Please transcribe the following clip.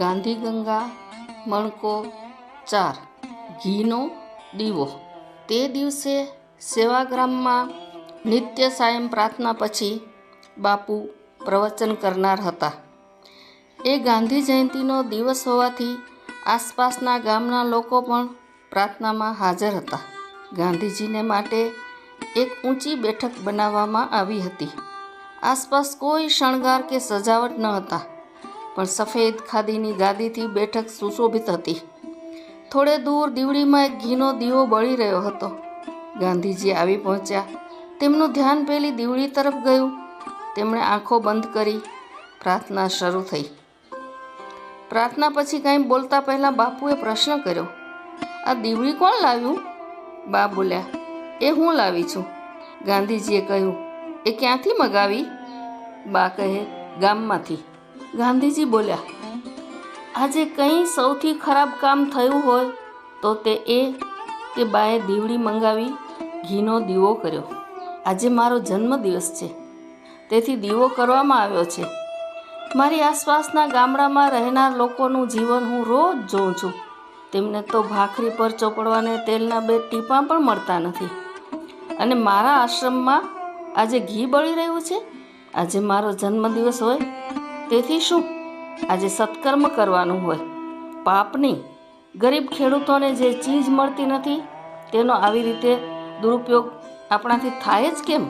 ગાંધીગંગા, મણકો, ચાર, ઘીનો દીવો. તે દિવસે સેવાગ્રામમાં નિત્ય સાયમ પ્રાર્થના પછી બાપુ પ્રવચન કરનાર હતા. એ ગાંધી જયંતિનો દિવસ હોવાથી આસપાસના ગામના લોકો પણ પ્રાર્થનામાં હાજર હતા. ગાંધીજીને માટે એક ઊંચી બેઠક બનાવવામાં આવી હતી. આસપાસ કોઈ શણગાર કે સજાવટ ન હતા. પણ સફેદ ખાદીની ગાદીથી બેઠક સુશોભિત હતી. થોડે દૂર દીવડીમાં એક ઘીનો દીવો બળી રહ્યો હતો. ગાંધીજી આવી પહોંચ્યા. તેમનું ધ્યાન પેલી દીવડી તરફ ગયું. તેમણે આંખો બંધ કરી. પ્રાર્થના શરૂ થઈ. પ્રાર્થના પછી કાંઈ બોલતા પહેલાં બાપુએ પ્રશ્ન કર્યો. આ દીવડી કોણ લાવ્યું? બા બોલ્યા. એ હું લાવી છું. ગાંધીજીએ કહ્યું. એ ક્યાંથી મગાવી? બા કહે. ગામમાંથી. ગાંધીજી બોલ્યા, આજે કંઈ સૌથી ખરાબ કામ થયું હોય તો તે એ કે બાએ દીવડી મંગાવી, ઘીનો દીવો કર્યો. આજે મારો જન્મદિવસ છે. તેથી દીવો કરવામાં આવ્યો છે. મારી આસપાસના ગામડામાં રહેનાર લોકોનું જીવન હું રોજ જોઉં છું. તેમને તો ભાખરી પર ચોપડવાને તેલના બે ટીપાં પણ મળતા નથી. અને મારા આશ્રમમાં આજે ઘી બળી રહ્યું છે? આજે મારો જન્મદિવસ હોય તેથી શું? આજે સત્કર્મ કરવાનું હોય. પાપ નહીં. ગરીબ ખેડૂતોને જે ચીજ મળતી નથી, તેનો આવી રીતે દુરુપયોગ આપણાથી થાય જ કેમ?